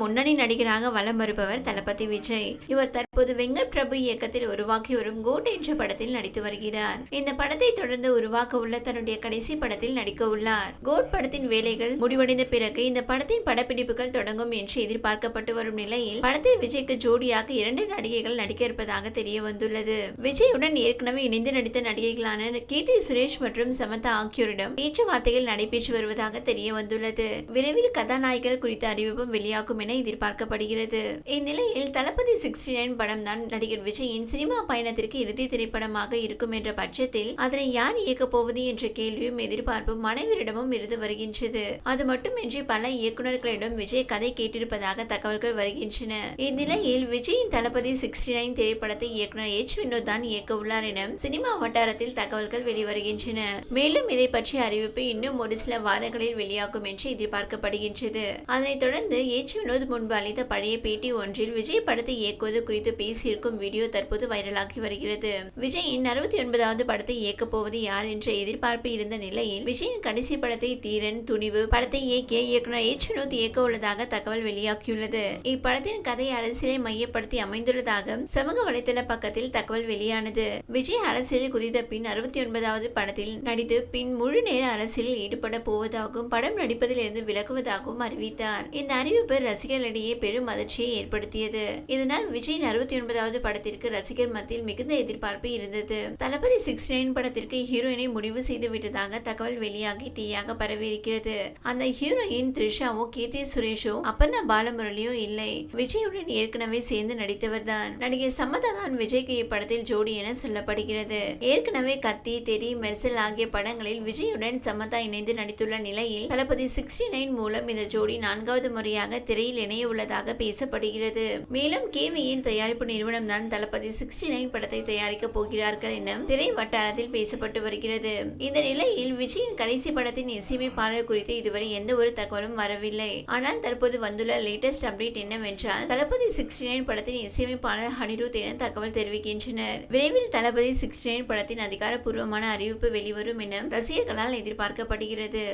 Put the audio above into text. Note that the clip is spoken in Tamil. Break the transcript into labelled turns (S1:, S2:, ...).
S1: முன்னணி நடிகராக வலம் வருபவர் தளபதி விஜய். இவர் தற்போது வெங்கட் பிரபு இயக்கத்தில் உருவாக்கி வரும் கோட் என்ற படத்தில் நடித்து வருகிறார். இந்த படத்தை தொடர்ந்து உருவாக்க உள்ள தன்னுடைய கடைசி படத்தில் நடிக்க உள்ளார். கோட் படத்தின் வேலைகள் முடிவடைந்த பிறகு இந்த படத்தின் படப்பிடிப்புகள் தொடங்கும் என்று எதிர்பார்க்கப்பட்டு வரும் நிலையில் படத்தில் விஜய்க்கு ஜோடியாக இரண்டு நடிகைகள் நடிக்க இருப்பதாக தெரிய வந்துள்ளது. விஜயுடன் ஏற்கனவே இணைந்து நடித்த நடிகைகளான கீர்த்தி சுரேஷ் மற்றும் சமந்தா ஆகியோரிடம் பேச்சுவார்த்தைகள் நடைபெற்று வருவதாக தெரிய வந்துள்ளது. விரைவில் கதாநாயகிகள் குறித்த அறிவிப்பும் வெளியாகும் என எதிர்பார்க்கப்படுகிறது. இந்நிலையில் தளபதி சிக்ஸ்டி நைன் படம் தான் நடிகர் விஜயின் சினிமா பயணத்திற்கு இறுதி திரைப்படமாக இருக்கும் என்ற பட்சத்தில் அதனை யார் இயக்கப் போவது என்ற கேள்வியும் எதிர்பார்ப்பும் மனைவியரிடமும் இருந்து வருகின்றது. அது மட்டுமின்றி பல இயக்குநர்களிடம் விஜய் கதை கேட்டிருப்பதாக தகவல்கள் வருகின்றன. இந்நிலையில் விஜயின் தளபதி சிக்ஸ்டி நைன் திரைப்படத்தை இயக்குனர் எச். வினோத் தான் இயக்க உள்ளார் என சினிமா வட்டாரத்தில் தகவல்கள் வெளிவருகின்றன. மேலும் இதை பற்றிய அறிவிப்பு இன்னும் ஒரு சில வாரங்களில் வெளியாகும் என்று எதிர்பார்க்கப்படுகின்றது. அதனைத் தொடர்ந்து எச். வினோத் முன்பு அளித்த பழைய பேட்டி ஒன்றில் விஜய் படத்தை இயக்குவது குறித்து பேசியிருக்கும் வீடியோ தற்போது வைரலாகி வருகிறது. விஜயின் அறுபத்தி ஒன்பதாவது படத்தை இயக்கப் போவது யார் என்ற எதிர்பார்ப்பு இருந்த நிலையில் விஜயின் கடைசி படத்தை தீரன் துணிவு படத்தை இயக்கிய இயக்குனர் எச் வினோத் இயக்க உள்ளதாக தகவல் வெளியாகியுள்ளது. இப்படத்தின் கதை அரசியலை மையப்படுத்தி அமைந்துள்ளதாக சமூக வலைதள பக்கத்தில் தகவல் வெளியானது. விஜய் அரசியலில் குதித்த பின் அறுபத்தி ஒன்பதாவது படத்தில் நடித்து பின் முழு நேர அரசியலில் ஈடுபட போவதாகவும் படம் நடிப்பதில் இருந்து விலகுவதாகவும் அறிவித்தார். இந்த அறிவிப்பு ரசிகர்களிடையே பெரும் அதிர்ச்சியை ஏற்படுத்தியது. இதனால் விஜயின் அறுபத்தி ஒன்பதாவது படத்திற்கு ரசிகர் மத்தியில் மிகுந்த எதிர்பார்ப்பு இருந்தது. தளபதி சிக்ஸ்டி நைன் படத்திற்கு ஹீரோயினை முடிவு செய்து விட்டதாக தகவல் வெளியாகி தீயாக பரவியிருக்கிறது. அந்த ஹீரோயின் த்ரிஷாவோ கீர்த்தி சுரேஷோ அப்பர்ணா பாலமுரளியோ இல்லை. விஜயுடன் ஏற்கனவே சேர்ந்து நடித்தவர் தான் நடிகை சம்மதா தான் விஜய்க்கு இப்படத்தில் ஜோடி என சொல்லப்படுகிறது. ஏற்கனவே கத்தி தெரி மெர்சல் ஆகிய படங்களில் விஜயுடன் சமதா இணைந்து நடித்துள்ள நிலையில் தளபதி சிக்ஸ்டி நைன் மூலம் இந்த ஜோடி நான்காவது முறையாக திரை திரையில் இணைய உள்ளதாக பேசப்படுகிறது. மேலும் கேமியின் தயாரிப்பு நிறுவனம் தான் தளபதி சிக்ஸ்டி நைன் படத்தை தயாரிக்க போகிறார்கள் என திரை வட்டாரத்தில் பேசப்பட்டு வருகிறது. இந்த நிலையில் விஜயின் கடைசி படத்தின் இசையமைப்பாளர் குறித்து இதுவரை எந்த ஒரு தகவலும் வரவில்லை. ஆனால் தற்போது வந்துள்ள லேட்டஸ்ட் அப்டேட் என்னவென்றால் தளபதி சிக்ஸ்டி நைன் படத்தின் இசையமைப்பாளர் ஹனிருத் என தகவல் தெரிவிக்கின்றனர். விரைவில் தளபதி சிக்ஸ்டி நைன் படத்தின் அதிகாரப்பூர்வமான அறிவிப்பு வெளிவரும் என ரசிகர்களால் எதிர்பார்க்கப்படுகிறது.